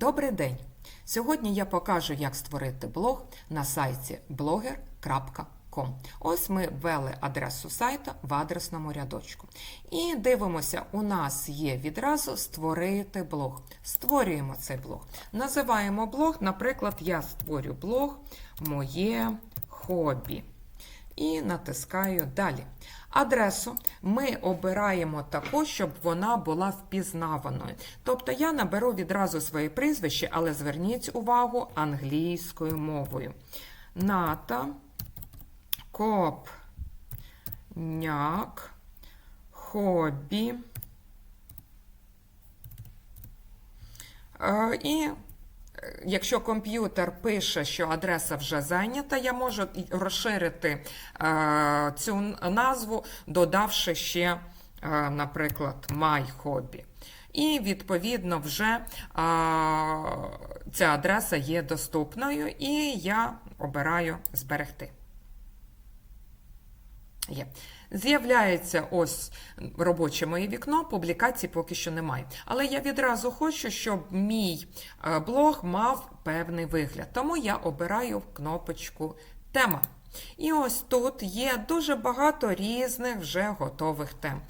Добрий день! Сьогодні я покажу, як створити блог на сайті blogger.com. Ось ми ввели адресу сайта в адресному рядочку. І дивимося, у нас є відразу створити блог. Створюємо цей блог. Називаємо блог, наприклад, я створю блог Моє хобі. І натискаю далі. Адресу ми обираємо таку, щоб вона була впізнаваною. Тобто я наберу відразу своє прізвище, але зверніть увагу англійською мовою. Ната Копняк Хобі. Е, І Якщо комп'ютер пише, що адреса вже зайнята, я можу розширити е, цю назву, додавши ще, е, наприклад, My Hobby. І, відповідно, вже е, ця адреса є доступною, і я обираю зберегти. Є. З'являється ось робоче моє вікно, публікацій поки що немає. Але я відразу хочу, щоб мій е, блог мав певний вигляд. Тому я обираю кнопочку Тема. І ось тут є дуже багато різних вже готових тем.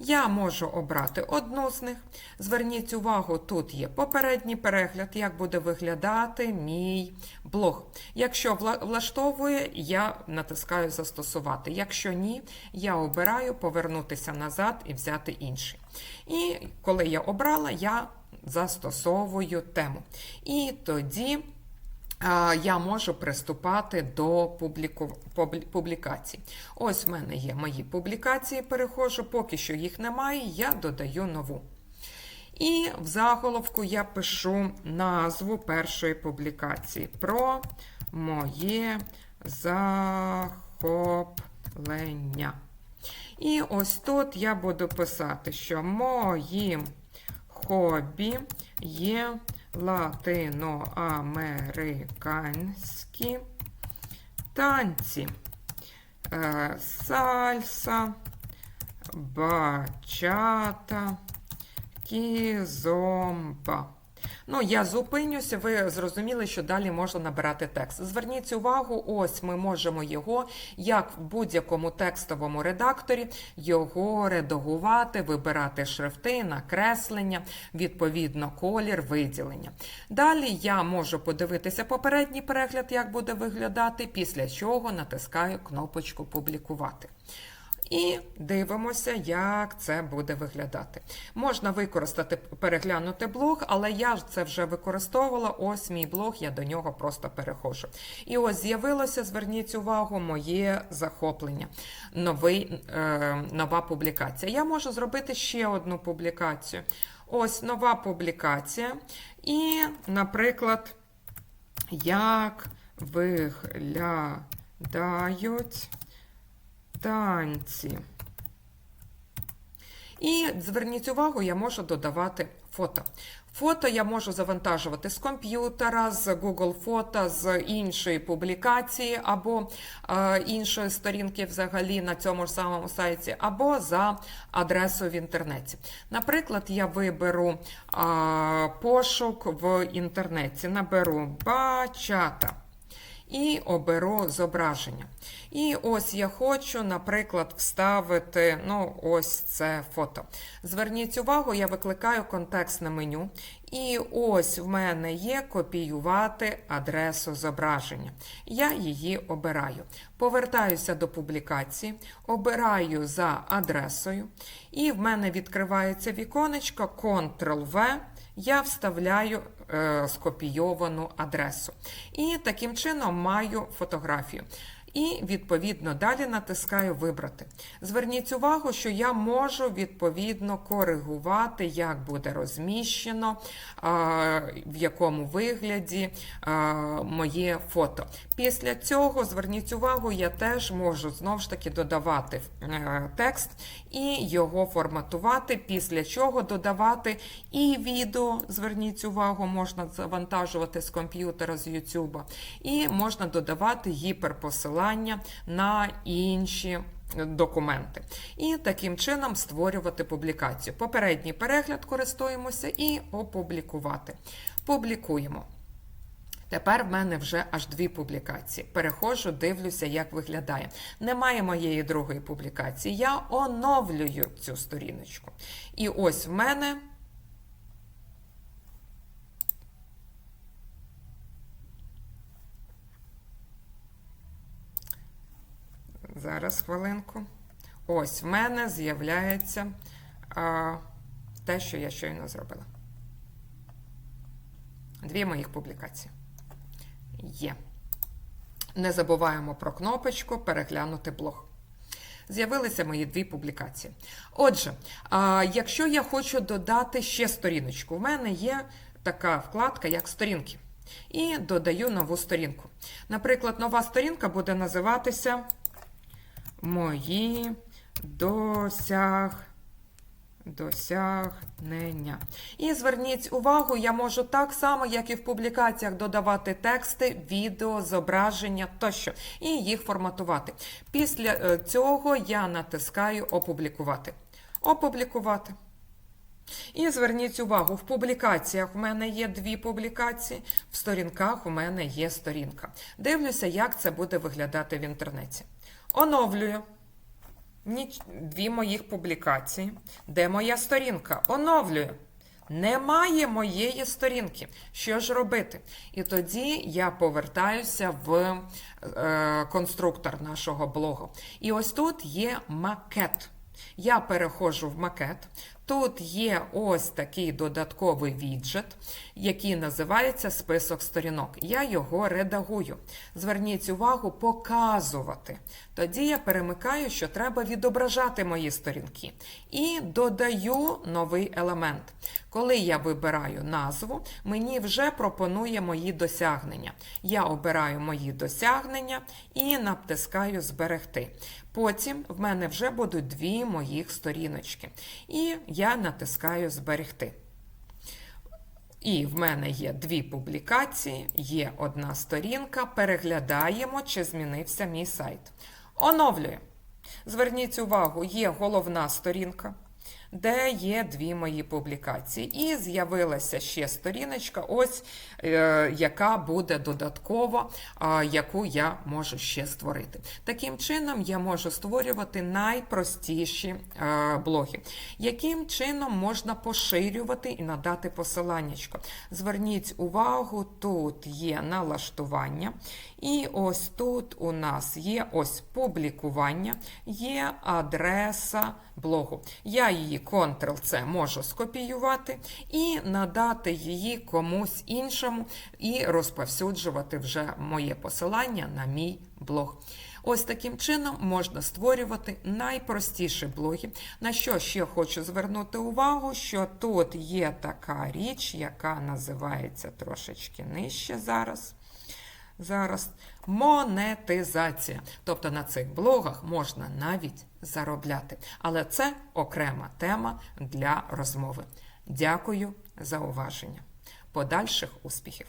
Я можу обрати одну з них. Зверніть увагу, тут є попередній перегляд, як буде виглядати мій блог. Якщо влаштовує, я натискаю Застосувати. Якщо ні, я обираю повернутися назад і взяти інший. І коли я обрала, я застосовую тему. І тоді я можу приступати до публіку... публікацій. Ось в мене є мої публікації, переходжу, поки що їх немає, я додаю нову. І в заголовку я пишу назву першої публікації про моє захоплення. І ось тут я буду писати, що моїм хобі є латиноамериканські танці, е, сальса, бачата, кізомба. Ну, я зупинюся, ви зрозуміли, що далі можна набирати текст. Зверніть увагу, ось ми можемо його, як в будь-якому текстовому редакторі, його редагувати, вибирати шрифти, накреслення, відповідно, колір, виділення. Далі я можу подивитися попередній перегляд, як буде виглядати, після чого натискаю кнопочку Публікувати. І дивимося, як це буде виглядати. Можна використати переглянути блог, але я це вже використовувала. Ось мій блог, я до нього просто переходжу. І ось з'явилося, зверніть увагу, моє захоплення. Новий, е, Нова публікація. Я можу зробити ще одну публікацію. Ось нова публікація. І, наприклад, як виглядають танці. І зверніть увагу, я можу додавати фото. Фото я можу завантажувати з комп'ютера, з Google Фото, з іншої публікації, або е, іншої сторінки взагалі на цьому ж самому сайті, або за адресою в інтернеті. Наприклад, я виберу е, пошук в інтернеті, наберу бачата і оберу зображення. І ось я хочу, наприклад, вставити ну, ось це фото. Зверніть увагу, я викликаю контекстне меню. І ось в мене є копіювати адресу зображення. Я її обираю. Повертаюся до публікації, обираю за адресою, і в мене відкривається віконечко Ctrl-V я вставляю е, скопійовану адресу. І таким чином маю фотографію. І, відповідно, далі натискаю Вибрати. Зверніть увагу, що я можу відповідно коригувати, як буде розміщено, в якому вигляді моє фото. Після цього, зверніть увагу, я теж можу знову ж таки додавати е, текст і його форматувати, після чого додавати і відео, зверніть увагу, можна завантажувати з комп'ютера, з YouTube, і можна додавати гіперпосилання посилання на інші документи. І таким чином створювати публікацію. Попередній перегляд користуємося і опублікувати. Публікуємо. Тепер в мене вже аж дві публікації. Переходжу, дивлюся, як виглядає. Немає моєї другої публікації. Я оновлюю цю сторіночку. І ось в мене. Зараз хвилинку. Ось в мене з'являється а, те, що я щойно зробила. Дві моїх публікації. Є. Не забуваємо про кнопочку Переглянути блог. З'явилися мої дві публікації. Отже, а, якщо я хочу додати ще сторіночку, в мене є така вкладка, як сторінки. І додаю нову сторінку. Наприклад, нова сторінка буде називатися Мої досяг. Досягнення. І зверніть увагу, я можу так само, як і в публікаціях, додавати тексти, відео, зображення тощо, і їх форматувати. Після е, цього я натискаю Опублікувати. Опублікувати. І зверніть увагу, в публікаціях у мене є дві публікації, в сторінках у мене є сторінка. Дивлюся, як це буде виглядати в інтернеті. Оновлюю. Дві моїх публікації. Де моя сторінка? Оновлюю. Немає моєї сторінки. Що ж робити? І тоді я повертаюся в е, конструктор нашого блогу. І ось тут є макет. Я переходжу в макет. Тут є ось такий додатковий віджит, який називається список сторінок. Я його редагую. Зверніть увагу, показувати. Тоді я перемикаю, що треба відображати мої сторінки. І додаю новий елемент. Коли я вибираю назву, мені вже пропонує мої досягнення. Я обираю мої досягнення і натискаю Зберегти. Потім в мене вже будуть дві моїх сторіночки. І я натискаю Зберегти. І в мене є дві публікації, є одна сторінка. Переглядаємо, чи змінився мій сайт. Оновлюємо. Зверніть увагу, є головна сторінка, де є дві мої публікації. І з'явилася ще сторіночка, ось е, яка буде додаткова, е, яку я можу ще створити. Таким чином, я можу створювати найпростіші е, блоги. Яким чином можна поширювати і надати посиланнячко? Зверніть увагу, тут є налаштування, і ось тут у нас є ось публікування, є адреса блогу. Я Ctrl-C можу скопіювати і надати її комусь іншому і розповсюджувати вже моє посилання на мій блог. Ось таким чином можна створювати найпростіші блоги. На що ще хочу звернути увагу, що тут є така річ, яка називається трошечки нижче зараз. Зараз монетизація. Тобто на цих блогах можна навіть заробляти. Але це окрема тема для розмови. Дякую за уваження. Подальших успіхів!